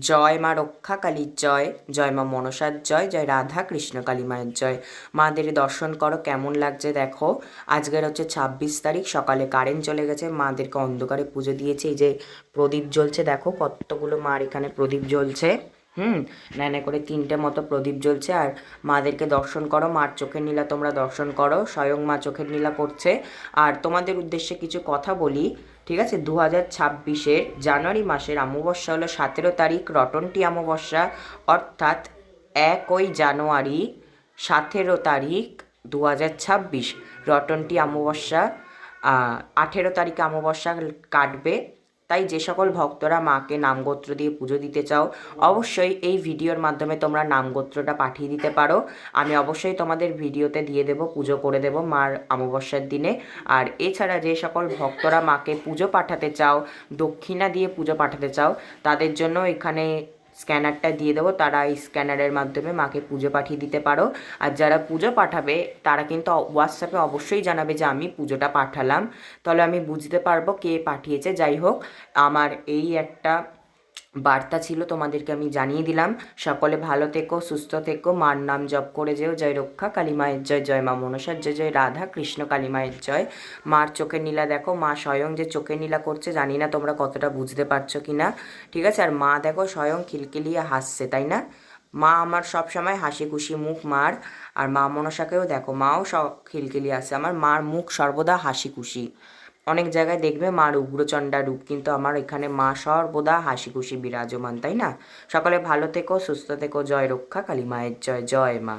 জয় মা রক্ষা কালীর জয় জয় মা মনসার জয় জয় রাধা কৃষ্ণ কালী মায়ের জয়। মাদের দর্শন করো, কেমন লাগছে দেখো। আজকের হচ্ছে ছাব্বিশ তারিখ, সকালে কারেন্ট চলে গেছে, মাদেরকে অন্ধকারে পুজো দিয়েছে। এই যে প্রদীপ জ্বলছে, দেখো কতগুলো মার এখানে প্রদীপ জ্বলছে। হুম, ন্যানে করে তিনটে মতো প্রদীপ জ্বলছে আর মাদেরকে দর্শন করো, মার চোখের নীলা তোমরা দর্শন করো, স্বয়ং মা চোখের নীলা করছে। আর তোমাদের উদ্দেশ্যে কিছু কথা বলি, ঠিক আছে? দু হাজার ছাব্বিশের জানুয়ারি মাসের অমাবস্যা হলো সতেরো তারিখ, রটনটি অমাবস্যা, অর্থাৎ একই জানুয়ারি, সতেরো তারিখ দু হাজার ছাব্বিশ, রটনটি অমাবস্যা আঠেরো তারিখে অমাবস্যা কাটবে। তাই যে সকল ভক্তরা মাকে নামগোত্র দিয়ে পুজো দিতে চাও, অবশ্যই এই ভিডিওর মাধ্যমে তোমরা নামগোত্রটা পাঠিয়ে দিতে পারো। আমি অবশ্যই তোমাদের ভিডিওতে দিয়ে দেব, পুজো করে দেব মার অমাবস্যার দিনে। আর এছাড়া যে সকল ভক্তরা মাকে পুজো পাঠাতে চাও, দক্ষিণা দিয়ে পুজো পাঠাতে চাও, তাদের জন্য এখানে স্ক্যানারটা দিয়ে দেবো, তারা এই স্ক্যানারের মাধ্যমে মাকে পুজো পাঠিয়ে দিতে পারো। আর যারা পুজো পাঠাবে, তারা কিন্তু হোয়াটসঅ্যাপে অবশ্যই জানাবে যে আমি পুজোটা পাঠালাম। তাহলে আমি বুঝতে পারব কে পাঠিয়েছে। যাই হোক, আমার এই একটা বার্তা ছিল তোমাদেরকে আমি জানিয়ে দিলাম। সকলে ভালো থেকো, সুস্থ থেকো। মার নাম জপ করে যেও। জয় রক্ষা, কালী মায়ের জয়। জয় মা মনসার জয় জয় রাধা, কৃষ্ণ, কালী মায়ের জয়। মার চোখের নীলা দেখো। মা স্বয়ং যে চোখের নীলা করছে, জানি না তোমরা কতটা বুঝতে পারছ কি না। ঠিক আছে? আর মা দেখো, স্বয়ং খিলখিলিয়ে হাসছে, তাই না? মা আমার সব সময় হাসি খুশি মুখ মার। আর মা মনসাকেও দেখো, মাও সব খিলখিলিয়ে আসছে আমার মার মুখ সর্বদা হাসি খুশি অনেক জায়গায় দেখবে মার উগ্রচণ্ডা রূপ, কিন্তু আমার এখানে মা সর্বদা হাসি খুশি বিরাজমান, তাই না? সকলে ভালো থেকো, সুস্থ থেকো, জয় রক্ষা, কালী মায়ের জয় জয় মা।